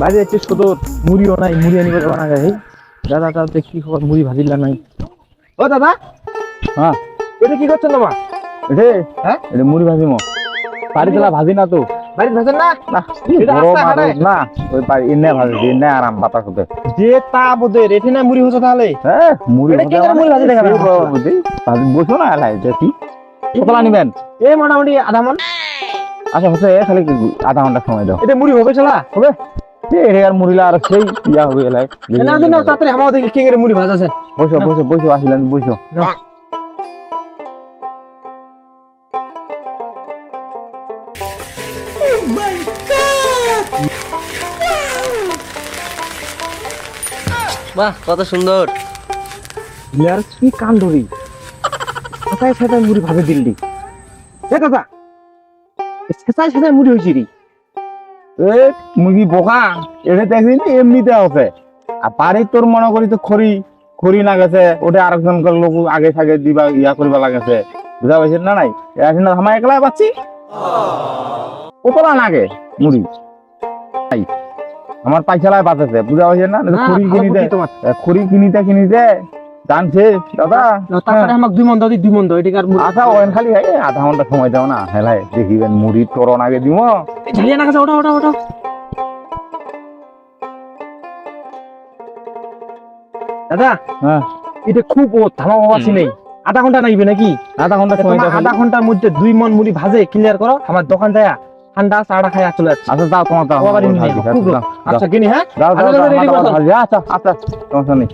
বাইরে একটু শুধু মুড়িও নাই মুড়ি আনিব যাবা না গাই দাদা তাতে কি খবর মুড়ি ভাজিলা নাই। ও দাদা। হ্যাঁ এটা কি করছেন তোমার এটে হ্যাঁ? এটা মুড়ি ভাজিম পারি ভাজি না তো? বাড়িতে ভাজেন না? না এটা গরম রাস্তা আর ঘাটে। না ওই পারি ইন্নে ভাজি ইন্নে আরাম বাতাস হতে যে তা বোধে রেঠে না মুড়ি হচ্ছে তাহলে? হ্যাঁ মুড়ি এটা মুড়ি ভাজি দেখা বুঝি বসো না এলাই দেখি। কতলা নিবেন। এই মোটামুটি আধা মন আচ্ছা হচ্ছে খালি আধা ঘণ্টা সময় দাও। এটা মুড়ি হবে চলা হবে? এ আর মুড়িলা আর সেই ইয়া হবে না তাড়াতাড়ি মুড়ি বসো বসো বসো আসিলেন বসো। বাহ কত সুন্দর। ইয়ার কি কাণ্ডরি সেটাই সেটাই মুড়ি ভাবে দিল্লি। এ দাদা সেটাই সেটাই মুড়ি হয়েছি রে। এ মুরগি বোকা এটা দেখবি এমনিতে আছে। আর পারি তোর মনে করি তো খড়ি খড়ি না গেছে ওটা আরেকজন লোক আগে থাকে দিবা ইয়া করিবা লাগেছে। বুঝা পাইছেন না নাই? এখন আমার একলা পাচ্ছি কতলা লাগে মুড়ি। তাই আমার বুঝা না? খড়ি কিনিতে খড়ি কিনিতে কিনিতে জানছে দাদা তারপরে আমাকে দুই মন দাও দুই মন দাও এটাকে আর আচ্ছা ওখান খালি এই আধা ঘণ্টা সময় দাও না হেলাই দেখিবেন মুড়ি আগে দিব ঝালিয়া না কাছে ওটা ওটা ওটা দাদা হ্যাঁ। এটা খুব ও বাবাসি নেই। আধা ঘণ্টা লাগবে নাকি? আধা ঘণ্টা সময় আধা ঘণ্টার মধ্যে দুই মন মুড়ি ভাজে ক্লিয়ার করো আমার দোকান যায় ঠান্ডা চাটা খাই চলে যাচ্ছে আচ্ছা দাও তোমার দাও আচ্ছা কিনি হ্যাঁ? আচ্ছা। দাও, আচ্ছা আচ্ছা সমস্যা নেই